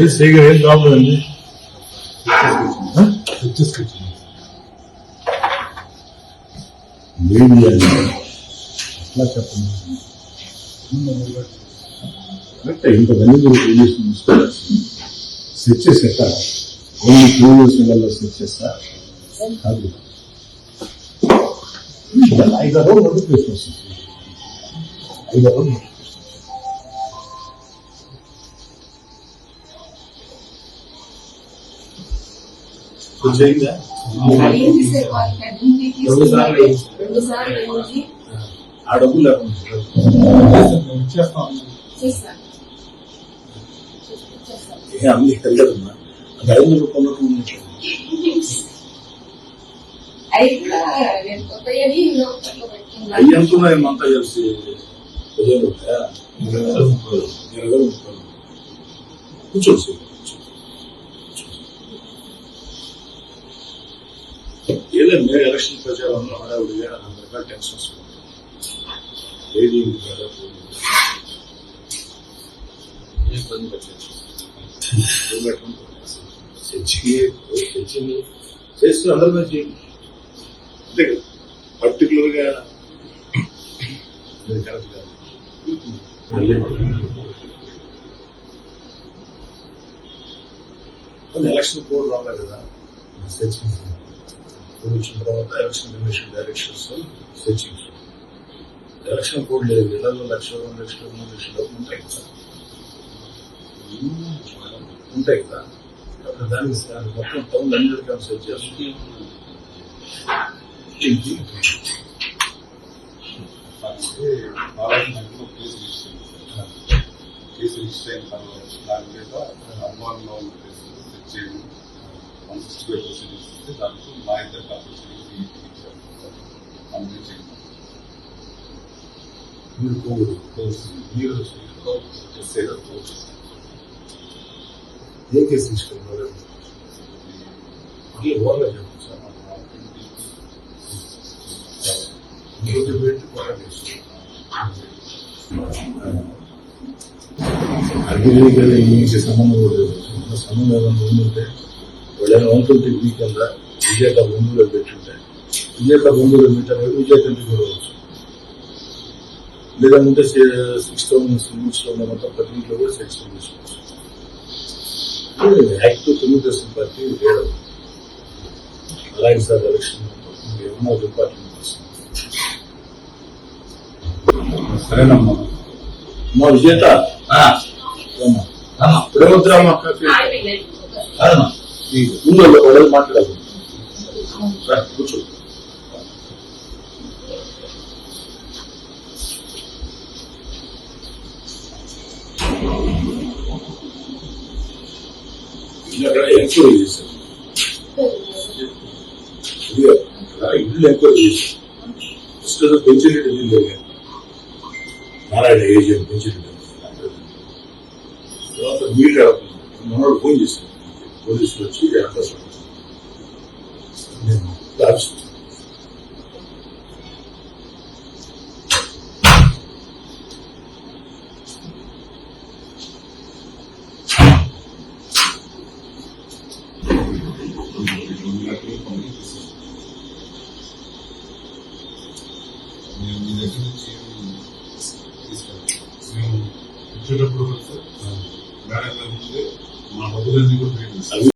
ఏం శ్రీగా ఏం ప్రాబ్లం అండి? మీడియా అట్లా చెప్పండి. ఇంతమంది మీరు పోలీస్ సెట్ చేసేట ఓన్లీ టూ ఇయర్స్ వల్ల సెట్ చేస్తా కాదు. ఐదారు రోజులు నోటిఫికేషన్ వస్తుంది. ఐదారు అడ్మిట్ రెండు సార్లు ఆ డబ్బులు అన్ని అది ఐదు రూపాయలు అవి మంతా కలిసి రూపాయలా? ఇరవై ముప్పై ఇరవై ఎలక్షన్ ప్రచారంలో హడావుడిగా రకరకాల టెన్షన్స్ ఏది ఇబ్బంది చేస్తూ అందరి మీద చేయండి అంతే కదా. పర్టికులర్గా కరెక్ట్ కాదు. ఎలక్షన్ కోడ్ రావాలి కదా. కోడ్ వచ్చిన తర్వాత election commission directions searching election code లేదు. ఇళ్ళలో లక్ష రెండు లక్షలు మూడు లక్షలు ఉంటాయి కదా. ఉంటాయి కదా. అప్పుడు దానికి దానికి మొత్తం టౌన్ అన్నిటికీ సెర్చ్ చేస్తుంది. ఇది కేసు రిజిస్టర్ రిజిస్టర్ అయిన తర్వాత దాని మీద అనుమానంలో ఉన్న కేసులు సెట్ చేయడం వన్ సిక్స్టీ ఫైవ్ ఇస్తే దాంట్లో మా ఇచ్చారు మీరు మీరు ఏ కేసు తీసుకున్నారు మళ్ళీ పెట్టి ఇంగ్లీష్ సంబంధం కూడా సంబంధం ఏదైనా వన్ బీ కింద విజేత బంధువులు పెట్టుంటే విజేత బంధువులు పెట్టారు విజేత ఇంటికి కూడా లేదంటే సిక్స్ థౌసండ్ సిమెంట్స్లో ఉన్న మొత్తం ప్రతి ఇంట్లో కూడా సెక్షన్ తీసుకోవచ్చు యాక్ట్ తెలుగుదేశం పార్టీ వేరే. అలాగే సార్ ఎలక్షన్ ఏమన్నా డిపార్ట్మెంట్ సరేనమ్మా. మా విజేత. ప్రేమద్రామ ఆగిపోయింది. ముందు వాళ్ళు మాట్లాడాలి కూర్చో. ఇక్కడ ఎంక్వైరీ చేశారు. ఇల్లు ఎంక్వైరీ చేశారు. ఫస్ట్ ఏదో ఇల్లు నారాయణ ఏజెంట్ పెంచినట్టు తర్వాత మీరు మనోడు ఫోన్ చేశారు. పోలీసులు వచ్చి అవకాశం నేను దాచుతున్నాను నేను Algunos de.